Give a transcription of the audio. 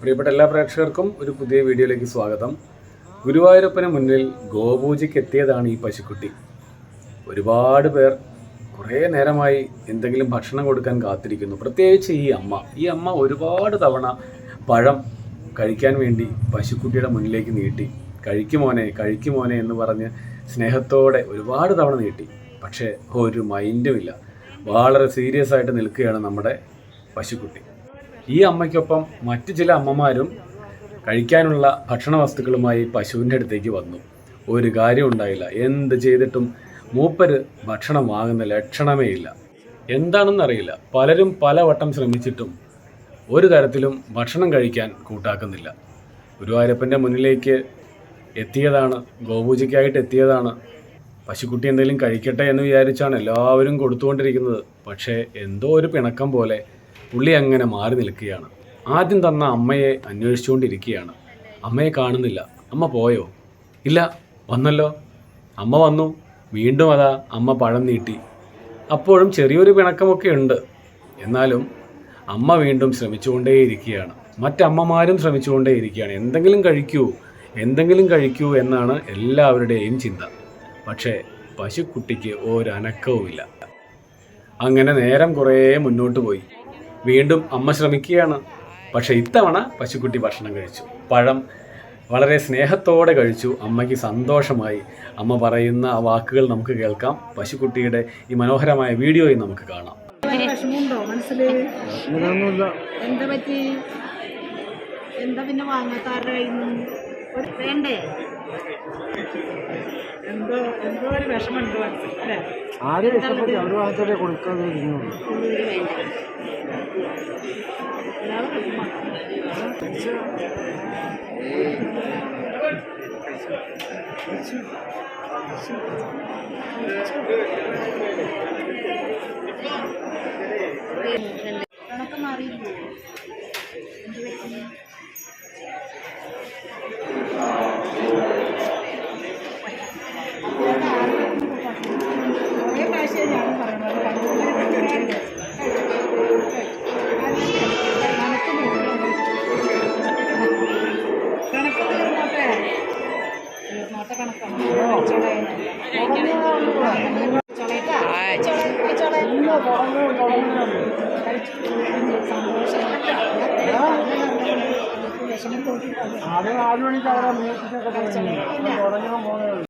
പ്രിയപ്പെട്ട എല്ലാ പ്രേക്ഷകർക്കും ഒരു പുതിയ വീഡിയോയിലേക്ക് സ്വാഗതം. ഗുരുവായൂരപ്പന് മുന്നിൽ ഗോപൂജയ്ക്ക് എത്തിയതാണ് ഈ പശുക്കുട്ടി. ഒരുപാട് പേർ കുറേ നേരമായി എന്തെങ്കിലും ഭക്ഷണം കൊടുക്കാൻ കാത്തിരിക്കുന്നു. പ്രത്യേകിച്ച് ഈ അമ്മ. ഈ അമ്മ ഒരുപാട് തവണ പഴം കഴിക്കാൻ വേണ്ടി പശുക്കുട്ടിയുടെ മുന്നിലേക്ക് നീട്ടി. കഴിക്കുമോനെ കഴിക്കുമോനെ എന്ന് പറഞ്ഞ് സ്നേഹത്തോടെ ഒരുപാട് തവണ നീട്ടി. പക്ഷേ ഒരു മൈൻഡുമില്ല വളരെ സീരിയസ് ആയിട്ട് നിൽക്കുകയാണ് നമ്മുടെ പശുക്കുട്ടി. ഈ അമ്മയ്ക്കൊപ്പം മറ്റു ചില അമ്മമാരും കഴിക്കാനുള്ള ഭക്ഷണ വസ്തുക്കളുമായി പശുവിന്റെ അടുത്തേക്ക് വന്നു. ഒരു കാര്യം ഉണ്ടായില്ല. എന്ത് ചെയ്തിട്ടും മൂപ്പര് ഭക്ഷണം വാങ്ങുന്ന ലക്ഷണമേ ഇല്ല. എന്താണെന്നറിയില്ല പലരും പലവട്ടം ശ്രമിച്ചിട്ടും ഒരു തരത്തിലും ഭക്ഷണം കഴിക്കാൻ കൂട്ടാക്കുന്നില്ല. ഗുരുവായൂരപ്പന്റെ മുന്നിലേക്ക് എത്തിയതാണ് ഗോപൂജയ്ക്കായിട്ട് എത്തിയതാണ്. പശുക്കുട്ടി എന്തെങ്കിലും കഴിക്കട്ടെ എന്ന് വിചാരിച്ചാണ് എല്ലാവരും കൊടുത്തുകൊണ്ടിരിക്കുന്നത്. പക്ഷേ എന്തോ ഒരു പിണക്കം പോലെ പുള്ളി അങ്ങനെ മാറി നിൽക്കുകയാണ്. ആദ്യം തന്ന അമ്മയെ അന്വേഷിച്ചുകൊണ്ടിരിക്കുകയാണ്. അമ്മയെ കാണുന്നില്ല. അമ്മ പോയോ? ഇല്ല. വന്നല്ലോ. അമ്മ വന്നു. വീണ്ടും അതാ അമ്മ പഴം നീട്ടി. അപ്പോഴും ചെറിയൊരു പിണക്കമൊക്കെ ഉണ്ട്. എന്നാലും അമ്മ വീണ്ടും ശ്രമിച്ചുകൊണ്ടേയിരിക്കുകയാണ്. മറ്റമ്മമാരും ശ്രമിച്ചുകൊണ്ടേയിരിക്കുകയാണ്. എന്തെങ്കിലും കഴിക്കൂ. എന്തെങ്കിലും കഴിക്കൂ എന്നാണ് എല്ലാവരുടെയും ചിന്ത. പക്ഷേ പശുക്കുട്ടിക്ക് ഒരനക്കവുമില്ല. അങ്ങനെ നേരം കുറേ മുന്നോട്ട് പോയി. വീണ്ടും അമ്മ ശ്രമിക്കുകയാണ്. പക്ഷെ ഇത്തവണ പശുക്കുട്ടി ഭക്ഷണം കഴിച്ചു. പഴം വളരെ സ്നേഹത്തോടെ കഴിച്ചു. അമ്മയ്ക്ക് സന്തോഷമായി. അമ്മ പറയുന്ന ആ വാക്കുകൾ നമുക്ക് കേൾക്കാം. പശുക്കുട്ടിയുടെ ഈ മനോഹരമായ വീഡിയോയും നമുക്ക് കാണാം. എന്താ പറ്റി? എന്താ പിന്നെ വാങ്ങാത്താരുടെ കയ്യിൽ നിന്ന്? വേണ്ടേ? എന്തോ എന്തോ ഒരു വിഷമുണ്ട് മനസ്സിൽ അല്ലേ? ആരും ഇഷ്ടപ്പെട്ട് അവർ വാങ്ങിച്ചാലേ കൊടുക്കാതെ ഇരുന്നുള്ളൂ. കണക്ക് മാറിയില്ലേ എന്ത് പറ്റി? ആദ്യം ആറ് മണിക്ക് അവിടെ മ്യൂസിക്കൊക്കെ തുടങ്ങി തുടങ്ങണം പോകുന്നത്